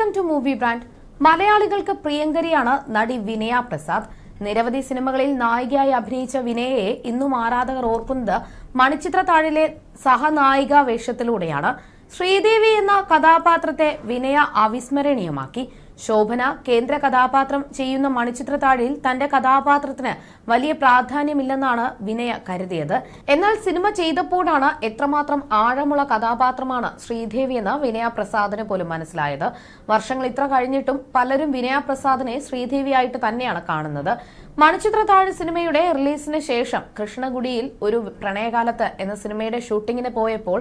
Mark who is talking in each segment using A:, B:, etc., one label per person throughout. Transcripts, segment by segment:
A: Welcome to movie brand മലയാളികൾക്ക് പ്രിയങ്കരിയാണ് നടി വിനയ പ്രസാദ്. നിരവധി സിനിമകളിൽ നായികയായി അഭിനയിച്ച വിനയയെ ഇന്നും ആരാധകർ ഓർക്കുന്നത് മണിച്ചിത്ര താഴിലെ സഹനായിക വേഷത്തിലൂടെയാണ്. ശ്രീദേവി എന്ന കഥാപാത്രത്തെ വിനയ അവിസ്മരണീയമാക്കി. ശോഭന കേന്ദ്ര കഥാപാത്രം ചെയ്യുന്ന മണിച്ചിത്രത്താഴിൽ തന്റെ കഥാപാത്രത്തിന് വലിയ പ്രാധാന്യമില്ലെന്നാണ് വിനയ കരുതിയത്. എന്നാൽ സിനിമ ചെയ്തപ്പോഴാണ് എത്രമാത്രം ആഴമുള്ള കഥാപാത്രമാണ് ശ്രീദേവി എന്ന് വിനയ പ്രസാദിന് പോലും മനസ്സിലായത്. വർഷങ്ങൾ ഇത്ര കഴിഞ്ഞിട്ടും പലരും വിനയ പ്രസാദിനെ ശ്രീദേവിയായിട്ട് തന്നെയാണ് കാണുന്നത്. മണിച്ചിത്രത്താഴ് സിനിമയുടെ റിലീസിന് ശേഷം കൃഷ്ണഗുഡിയിൽ ഒരു പ്രണയകാലത്ത് എന്ന സിനിമയുടെ ഷൂട്ടിങ്ങിന് പോയപ്പോൾ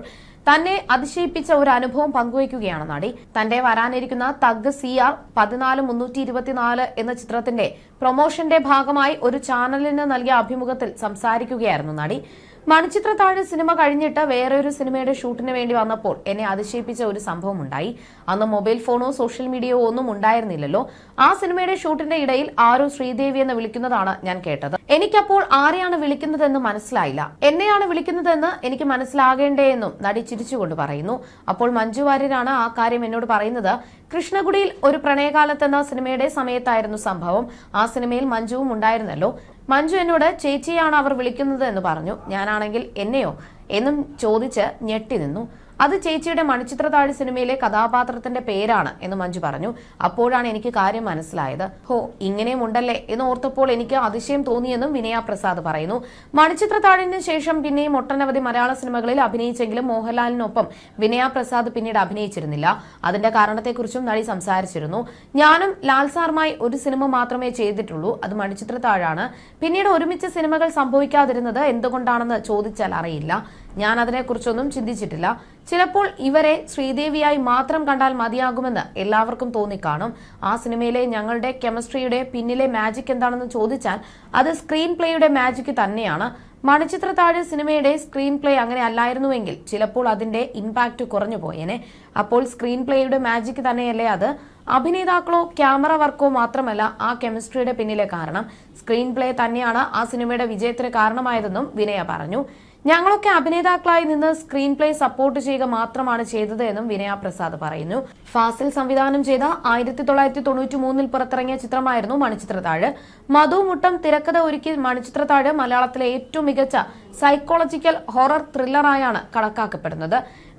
A: തന്നെ അതിശയിപ്പിച്ച ഒരു അനുഭവം പങ്കുവയ്ക്കുകയാണ് നടി. തന്റെ വരാനിരിക്കുന്ന തഗ് സി ആർ പതിനാല് മുന്നൂറ്റി ഇരുപത്തിനാല് എന്ന ചിത്രത്തിന്റെ പ്രൊമോഷന്റെ ഭാഗമായി ഒരു ചാനലിന് നൽകിയ അഭിമുഖത്തിൽ സംസാരിക്കുകയായിരുന്നു നടി. മണിച്ചിത്രത്താഴ് സിനിമ കഴിഞ്ഞിട്ട് വേറെ ഒരു സിനിമയുടെ ഷൂട്ടിന് വേണ്ടി വന്നപ്പോൾ എന്നെ അതിശയിപ്പിച്ച ഒരു സംഭവം ഉണ്ടായി അന്ന് മൊബൈൽ ഫോണോ സോഷ്യൽ മീഡിയയോ ഒന്നും ഉണ്ടായിരുന്നില്ലല്ലോ. ആ സിനിമയുടെ ഷൂട്ടിന്റെ ഇടയിൽ ആരോ ശ്രീദേവി എന്ന് വിളിക്കുന്നതാണ് ഞാൻ കേട്ടത്. എനിക്കപ്പോൾ ആരെയാണ് വിളിക്കുന്നതെന്ന് മനസ്സിലായില്ല. എന്നെയാണ് വിളിക്കുന്നതെന്ന് എനിക്ക് മനസ്സിലാകേണ്ടേയെന്നും നടി ചിരിച്ചുകൊണ്ട് പറയുന്നു. അപ്പോൾ മഞ്ജു വാര്യരാണ് ആ കാര്യം എന്നോട് പറയുന്നത്. കൃഷ്ണഗുഡിയിൽ ഒരു പ്രണയകാലത്തെന്ന സിനിമയുടെ സമയത്തായിരുന്നു സംഭവം. ആ സിനിമയിൽ മഞ്ജുവും ഉണ്ടായിരുന്നല്ലോ. മഞ്ജു എന്നോട് ചേച്ചിയാണ് അവർ വിളിക്കുന്നത് എന്ന് പറഞ്ഞു. ഞാനാണെങ്കിൽ എന്നെയോ എന്നും ചോദിച്ച് ഞെട്ടി നിന്നു. അത് ചേച്ചിയുടെ മണിച്ചിത്രതാഴ് സിനിമയിലെ കഥാപാത്രത്തിന്റെ പേരാണ് എന്ന് മഞ്ജു പറഞ്ഞു. അപ്പോഴാണ് എനിക്ക് കാര്യം മനസ്സിലായത്. ഹോ ഇങ്ങനെയും ഉണ്ടല്ലേ എന്ന് ഓർത്തപ്പോൾ എനിക്ക് അതിശയം തോന്നിയെന്നും വിനയ പ്രസാദ് പറയുന്നു. മണിച്ചിത്രത്താഴിന് ശേഷം പിന്നെയും ഒട്ടനവധി മലയാള സിനിമകളിൽ അഭിനയിച്ചെങ്കിലും മോഹൻലാലിനൊപ്പം വിനയ പ്രസാദ് പിന്നീട് അഭിനയിച്ചിരുന്നില്ല. അതിന്റെ കാരണത്തെക്കുറിച്ചും നടി സംസാരിച്ചിരുന്നു. ഞാനും ലാൽ സാറുമായി ഒരു സിനിമ മാത്രമേ ചെയ്തിട്ടുള്ളൂ. അത് മണിച്ചിത്രത്താഴാണ് പിന്നീട് ഒരുമിച്ച് സിനിമകൾ സംഭവിക്കാതിരുന്നത് എന്തുകൊണ്ടാണെന്ന് ചോദിച്ചാൽ അറിയില്ല. ഞാൻ അതിനെക്കുറിച്ചൊന്നും ചിന്തിച്ചിട്ടില്ല. ചിലപ്പോൾ ഇവരെ ശ്രീദേവിയായി മാത്രം കണ്ടാൽ മതിയാകുമെന്ന് എല്ലാവർക്കും തോന്നിക്കാണും. ആ സിനിമയിലെ ഞങ്ങളുടെ കെമിസ്ട്രിയുടെ പിന്നിലെ മാജിക് എന്താണെന്ന് ചോദിച്ചാൽ അത് സ്ക്രീൻ പ്ലേയുടെ മാജിക് തന്നെയാണ്. മണിച്ചിത്രത്താഴ് സിനിമയുടെ സ്ക്രീൻ പ്ലേ അങ്ങനെ അല്ലായിരുന്നുവെങ്കിൽ ചിലപ്പോൾ അതിന്റെ ഇമ്പാക്ട് കുറഞ്ഞു പോയേനെ അപ്പോൾ സ്ക്രീൻ പ്ലേയുടെ മാജിക് തന്നെയല്ലേ അത്? അഭിനേതാക്കളോ ക്യാമറ വർക്കോ മാത്രമല്ല ആ കെമിസ്ട്രിയുടെ പിന്നിലെ കാരണം. സ്ക്രീൻ പ്ലേ തന്നെയാണ് ആ സിനിമയുടെ വിജയത്തിന് കാരണമായതെന്നും വിനയ പറഞ്ഞു. ഞങ്ങളൊക്കെ അഭിനേതാക്കളായി നിന്ന് സ്ക്രീൻ പ്ലേ സപ്പോർട്ട് ചെയ്യുക മാത്രമാണ് ചെയ്തത് എന്നും വിനയ പ്രസാദ് പറയുന്നു. ഫാസിൽ സംവിധാനം ചെയ്ത ആയിരത്തി തൊള്ളായിരത്തി തൊണ്ണൂറ്റി മൂന്നിൽ പുറത്തിറങ്ങിയ ചിത്രമായിരുന്നു മണിച്ചിത്രത്താഴ്. മധു മുട്ടം തിരക്കഥ ഒരുക്കി മണിച്ചിത്രത്താഴ് മലയാളത്തിലെ ഏറ്റവും മികച്ച സൈക്കോളജിക്കൽ ഹൊറർ ത്രില്ലറായാണ് കണക്കാക്കപ്പെടുന്നത്.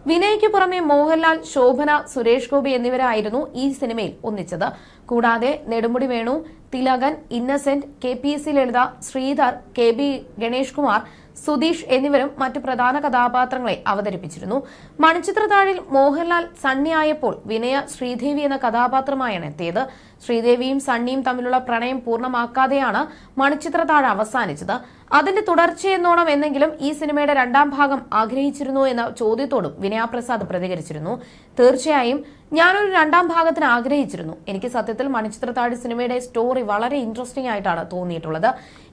A: വിനയ്ക്ക് പുറമെ മോഹൻലാൽ ശോഭന സുരേഷ് ഗോപി എന്നിവരായിരുന്നു ഈ സിനിമയിൽ ഒന്നിച്ചത്. കൂടാതെ Nedumudi Venu Thilakan Innocent K P S C Lalitha Sreedhar K B Ganesh Kumar Sudheesh എന്നിവരും മറ്റു പ്രധാന കഥാപാത്രങ്ങളെ അവതരിപ്പിച്ചിരുന്നു. മണിച്ചിത്രതാഴിൽ മോഹൻലാൽ സണ്ണിയായപ്പോൾ വിനയ ശ്രീദേവി എന്ന കഥാപാത്രമായാണ് എത്തിയത്. ശ്രീദേവിയും സണ്ണിയും തമ്മിലുള്ള പ്രണയം പൂർണമാക്കാതെയാണ് മണിച്ചിത്രതാഴ് അവസാനിച്ചത്. അതിന്റെ തുടർച്ചയെന്നോണം എന്നെങ്കിലും ഈ സിനിമയുടെ രണ്ടാം ഭാഗം ആഗ്രഹിച്ചിരുന്നു എന്ന ചോദ്യത്തോടും വിനയപ്രസാദ് പ്രതികരിച്ചിരുന്നു. തീർച്ചയായും ഞാനൊരു രണ്ടാം ഭാഗത്തിന് ആഗ്രഹിച്ചിരുന്നു. എനിക്ക് സത്യത്തിൽ മണിച്ചിത്രത്താഴ് സിനിമയുടെ സ്റ്റോറി വളരെ ഇൻട്രസ്റ്റിംഗ് ആയിട്ടാണ് തോന്നിയിട്ടുള്ളത്.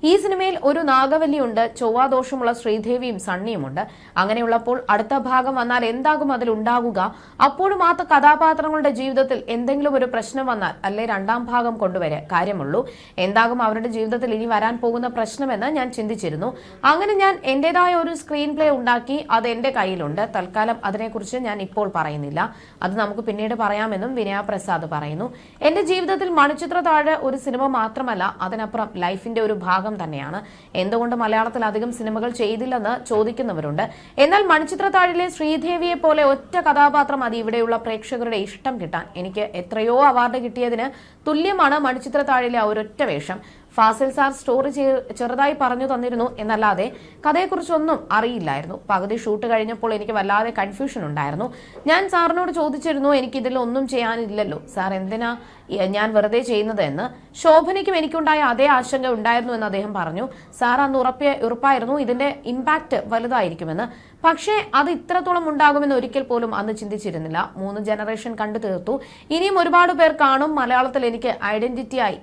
A: ഈ സിനിമയിൽ ഒരു നാഗവല്ലിയുണ്ട് ചൊവ്വാദോഷമുള്ള ശ്രീദേവിയും സണ്ണിയുമുണ്ട്. അങ്ങനെയുള്ളപ്പോൾ അടുത്ത ഭാഗം വന്നാൽ എന്താകും അതിൽ ഉണ്ടാകുക അപ്പോഴും ആ കഥാപാത്രങ്ങളുടെ ജീവിതത്തിൽ എന്തെങ്കിലും ഒരു പ്രശ്നം വന്നാൽ അല്ലെ രണ്ടാം ഭാഗം കൊണ്ടുവരെ കാര്യമുള്ളൂ? എന്താകും അവരുടെ ജീവിതത്തിൽ ഇനി വരാൻ പോകുന്ന പ്രശ്നമെന്ന് ഞാൻ ചിന്തിച്ചിരുന്നു. അങ്ങനെ ഞാൻ എന്റേതായ ഒരു സ്ക്രീൻ പ്ലേ ഉണ്ടാക്കി അത് എന്റെ കയ്യിലുണ്ട്. തൽക്കാലം അതിനെക്കുറിച്ച് ഞാൻ ഇപ്പോൾ പറയുന്നില്ല. അത് നമുക്ക് പിന്നീട് പറയാമെന്നും വിനയ പ്രസാദ് പറയുന്നു. എന്റെ ജീവിതത്തിൽ മണിച്ചിത്ര താഴെ ഒരു സിനിമ മാത്രമല്ല അതിനപ്പുറം ലൈഫിന്റെ ഒരു ഭാഗം തന്നെയാണ്. എന്തുകൊണ്ട് മലയാളത്തിൽ അധികം സിനിമകൾ ചെയ്തില്ലെന്ന് ചോദിക്കുന്നവരുണ്ട്. എന്നാൽ മണിച്ചിത്ര താഴിലെ ശ്രീദേവിയെ പോലെ ഒറ്റ കഥാപാത്രം അത് ഇവിടെയുള്ള പ്രേക്ഷകരുടെ ഇഷ്ടം കിട്ടാൻ. എനിക്ക് എത്രയോ അവാർഡ് കിട്ടിയതിന് തുല്യമാണ് മണിച്ചിത്ര താഴിലെ ആ ഒരൊറ്റ വേഷം. ഫാസിൽ സാർ സ്റ്റോറി ചെറുതായി പറഞ്ഞു തന്നിരുന്നു എന്നല്ലാതെ കഥയെക്കുറിച്ചൊന്നും അറിയില്ലായിരുന്നു. പകുതി ഷൂട്ട് കഴിഞ്ഞപ്പോൾ എനിക്ക് വല്ലാതെ കൺഫ്യൂഷൻ ഉണ്ടായിരുന്നു. ഞാൻ സാറിനോട് ചോദിച്ചിരുന്നു എനിക്ക് ഇതിൽ ഒന്നും ചെയ്യാനില്ലല്ലോ. സാർ എന്തിനാ ഞാൻ വെറുതെ ചെയ്യുന്നത് എന്ന് ശോഭനയ്ക്കും എനിക്കുണ്ടായ അതേ ആശങ്ക ഉണ്ടായിരുന്നു എന്ന് അദ്ദേഹം പറഞ്ഞു. സാർ അന്ന് ഉറപ്പ ഉറപ്പായിരുന്നു. ഇതിന്റെ ഇമ്പാക്ട് വലുതായിരിക്കുമെന്ന്. പക്ഷേ അത് ഇത്രത്തോളം ഉണ്ടാകുമെന്ന് ഒരിക്കൽ പോലും അന്ന് ചിന്തിച്ചിരുന്നില്ല. മൂന്ന് ജനറേഷൻ കണ്ടു തീർത്തു. ഇനിയും ഒരുപാട് പേർ കാണും. മലയാളത്തിൽ എനിക്ക് ഐഡന്റിറ്റിയായി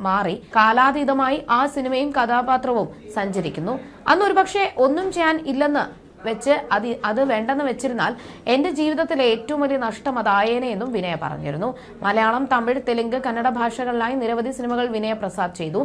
A: മാറി. കാലാതീതമായി ആ സിനിമയും കഥാപാത്രവും സഞ്ചരിക്കുന്നു. അന്ന് ഒരുപക്ഷെ ഒന്നും ചെയ്യാൻ ഇല്ലെന്ന് വെച്ച് അത് അത് വേണ്ടെന്ന് വെച്ചിരുന്നാൽ എന്റെ ജീവിതത്തിലെ ഏറ്റവും വലിയ നഷ്ടം അതായേനെ എന്നും വിനയ പറഞ്ഞിരുന്നു. മലയാളം തമിഴ് തെലുങ്ക് കന്നഡ ഭാഷകളിലായി നിരവധി സിനിമകൾ വിനയ പ്രസാദ് ചെയ്തു.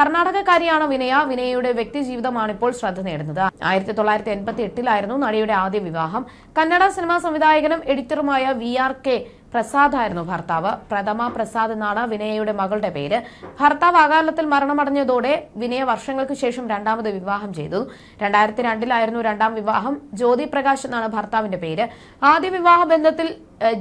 A: കർണാടകക്കാരിയാണ് വിനയ. വിനയയുടെ വ്യക്തി ജീവിതമാണ് ഇപ്പോൾ ശ്രദ്ധ നേടുന്നത്. ആയിരത്തി തൊള്ളായിരത്തി എൺപത്തി എട്ടിലായിരുന്നു നടിയുടെ ആദ്യ വിവാഹം. കന്നഡ സിനിമാ സംവിധായകനും എഡിറ്ററുമായ വി ആർ കെ പ്രസാദ് ആയിരുന്നു ഭർത്താവ്. പ്രഥമ പ്രസാദ് എന്നാണ് വിനയയുടെ മകളുടെ പേര്. ഭർത്താവ് അകാലത്തിൽ മരണമടഞ്ഞതോടെ വിനയ വർഷങ്ങൾക്ക് ശേഷം രണ്ടാമത് വിവാഹം ചെയ്തു. രണ്ടായിരത്തി രണ്ടിലായിരുന്നു രണ്ടാം വിവാഹം. ജ്യോതി പ്രകാശ് എന്നാണ് ഭർത്താവിന്റെ പേര്. ആദ്യ വിവാഹ ബന്ധത്തിൽ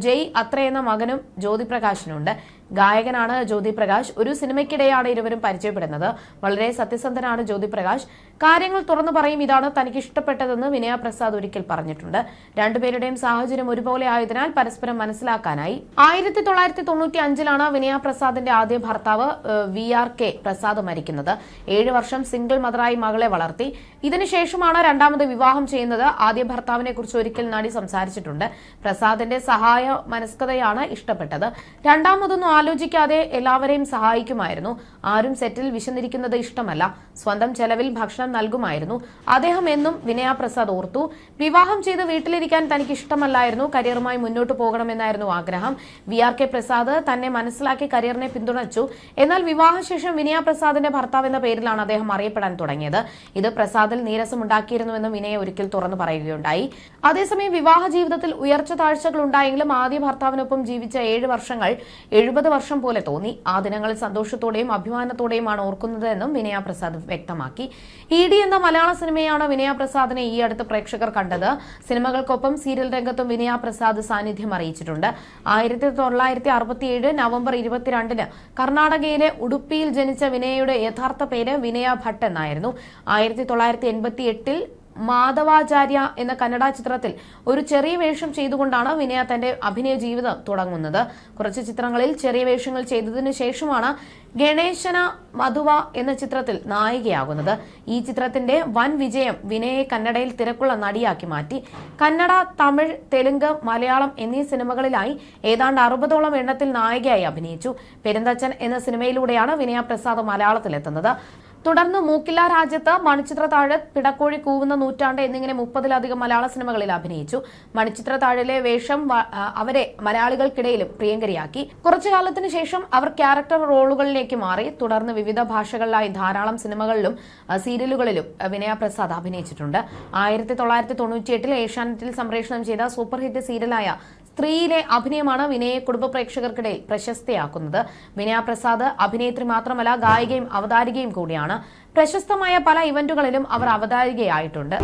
A: ജയ് അത്ര എന്ന മകനും ജ്യോതിപ്രകാശിനുണ്ട്. ഗായകനാണ് ജ്യോതിപ്രകാശ്. ഒരു സിനിമയ്ക്കിടെയാണ് ഇരുവരും പരിചയപ്പെടുന്നത്. വളരെ സത്യസന്ധനാണ് ജ്യോതിപ്രകാശ്. കാര്യങ്ങൾ തുറന്നു പറയും ഇതാണ് തനിക്ക് ഇഷ്ടപ്പെട്ടതെന്ന് വിനയ പ്രസാദ് ഒരിക്കൽ പറഞ്ഞിട്ടുണ്ട്. രണ്ടുപേരുടെയും സാഹചര്യം ഒരുപോലെ ആയതിനാൽ പരസ്പരം മനസ്സിലാക്കാനായി. ആയിരത്തി തൊള്ളായിരത്തി തൊണ്ണൂറ്റി അഞ്ചിലാണ് വിനയ പ്രസാദിന്റെ ആദ്യ ഭർത്താവ് വി ആർ കെ പ്രസാദ് മരിക്കുന്നത്. ഏഴ് വർഷം സിംഗിൾ മദറായി മകളെ വളർത്തി. ഇതിനുശേഷമാണ് രണ്ടാമത് വിവാഹം ചെയ്യുന്നത്. ആദ്യ ഭർത്താവിനെ കുറിച്ച് ഒരിക്കൽ നടി സംസാരിച്ചിട്ടുണ്ട്. പ്രസാദിന്റെ സഹായ മനസ്കതയാണ് ഇഷ്ടപ്പെട്ടത്. രണ്ടാമതൊന്നും ആലോചിക്കാതെ എല്ലാവരെയും സഹായിക്കുമായിരുന്നു. ആരും സെറ്റിൽ വിശന്നിരിക്കുന്നത് ഇഷ്ടമല്ല. സ്വന്തം ചെലവിൽ ഭക്ഷണം നൽകുമായിരുന്നു. അദ്ദേഹം എന്നും വിനയ പ്രസാദ് ഓർത്തു. വിവാഹം ചെയ്ത് വീട്ടിലിരിക്കാൻ തനിക്ക് ഇഷ്ടമല്ലായിരുന്നു കരിയറുമായി മുന്നോട്ട് പോകണമെന്നായിരുന്നു ആഗ്രഹം. വി ആർ കെ പ്രസാദ് തന്നെ മനസ്സിലാക്കി കരിയറിനെ പിന്തുണച്ചു. എന്നാൽ വിവാഹശേഷം വിനയ പ്രസാദിന്റെ ഭർത്താവ് എന്ന പേരിലാണ് അദ്ദേഹം അറിയപ്പെടാൻ തുടങ്ങിയത്. ഇത് പ്രസാദിൽ നീരസമുണ്ടാക്കിയിരുന്നുവെന്ന് വിനയ ഒരിക്കൽ തുറന്നു പറയുകയുണ്ടായി. അതേസമയം വിവാഹ ജീവിതത്തിൽ ഉയർച്ച താഴ്ചകൾ ഉണ്ടായെങ്കിലും ആദ്യ ഭർത്താവിനൊപ്പം ജീവിച്ച ഏഴ് വർഷങ്ങൾ എഴുപത് വർഷം പോലെ തോന്നി. ആ ദിനങ്ങളിൽ സന്തോഷത്തോടെയും അഭിമാനത്തോടെയുമാണ് ഓർക്കുന്നതെന്നും വിനയ പ്രസാദ് വ്യക്തമാക്കി. ഇ ഡി എന്ന മലയാള സിനിമയാണ് വിനയ പ്രസാദിനെ ഈ അടുത്ത് പ്രേക്ഷകർ കണ്ടത്. സിനിമകൾക്കൊപ്പം സീരിയൽ രംഗത്തും വിനയ പ്രസാദ് സാന്നിധ്യം അറിയിച്ചിട്ടുണ്ട്. ആയിരത്തി തൊള്ളായിരത്തി അറുപത്തിയേഴ് നവംബർ ഇരുപത്തിരണ്ടിന് കർണാടകയിലെ ഉടുപ്പിയിൽ ജനിച്ച വിനയയുടെ യഥാർത്ഥ പേര് വിനയ ഭട്ട് എന്നായിരുന്നു. ആയിരത്തി തൊള്ളായിരത്തി എൺപത്തി എട്ടിൽ മാധവാചാര്യ എന്ന കന്നഡ ചിത്രത്തിൽ ഒരു ചെറിയ വേഷം ചെയ്തുകൊണ്ടാണ് വിനയ തന്റെ അഭിനയ ജീവിതം തുടങ്ങുന്നത്. കുറച്ച് ചിത്രങ്ങളിൽ ചെറിയ വേഷങ്ങൾ ചെയ്തതിന് ശേഷമാണ് ഗണേശന മധുവ എന്ന ചിത്രത്തിൽ നായികയാകുന്നത്. ഈ ചിത്രത്തിന്റെ വൻ വിജയം വിനയെ കന്നഡയിൽ തിരക്കുള്ള നടിയാക്കി മാറ്റി. കന്നഡ തമിഴ് തെലുങ്ക് മലയാളം എന്നീ സിനിമകളിലായി ഏതാണ്ട് അറുപതോളം എണ്ണത്തിൽ നായികയായി അഭിനയിച്ചു. പെരുന്തച്ചൻ എന്ന സിനിമയിലൂടെയാണ് വിനയ പ്രസാദ് മലയാളത്തിലെത്തുന്നത്. തുടർന്ന് മൂക്കില്ല രാജ്യത്ത് മണിച്ചിത്ര താഴ് പിടക്കോഴി കൂവുന്ന നൂറ്റാണ്ട് എന്നിങ്ങനെ മുപ്പതിലധികം മലയാള സിനിമകളിൽ അഭിനയിച്ചു. മണിച്ചിത്ര താഴിലെ വേഷം അവരെ മലയാളികൾക്കിടയിലും പ്രിയങ്കരിയാക്കി. കുറച്ചു കാലത്തിന് ശേഷം അവർ ക്യാരക്ടർ റോളുകളിലേക്ക് മാറി. തുടർന്ന് വിവിധ ഭാഷകളിലായി ധാരാളം സിനിമകളിലും സീരിയലുകളിലും വിനയ പ്രസാദ് അഭിനയിച്ചിട്ടുണ്ട്. ആയിരത്തി തൊള്ളായിരത്തി തൊണ്ണൂറ്റിയെട്ടിൽ ഏഷ്യാനെറ്റിൽ സംപ്രേഷണം ചെയ്ത സൂപ്പർ ഹിറ്റ് സീരിയലായ സ്ത്രീയിലെ അഭിനയമാണ് വിനയെ കുടുംബ പ്രേക്ഷകർക്കിടയിൽ പ്രശസ്തയാക്കുന്നത്. വിനയ പ്രസാദ് അഭിനേത്രി മാത്രമല്ല ഗായികയും അവതാരികയും കൂടിയാണ്. പ്രശസ്തമായ പല ഇവന്റുകളിലും അവർ അവതാരികയായിട്ടുണ്ട്.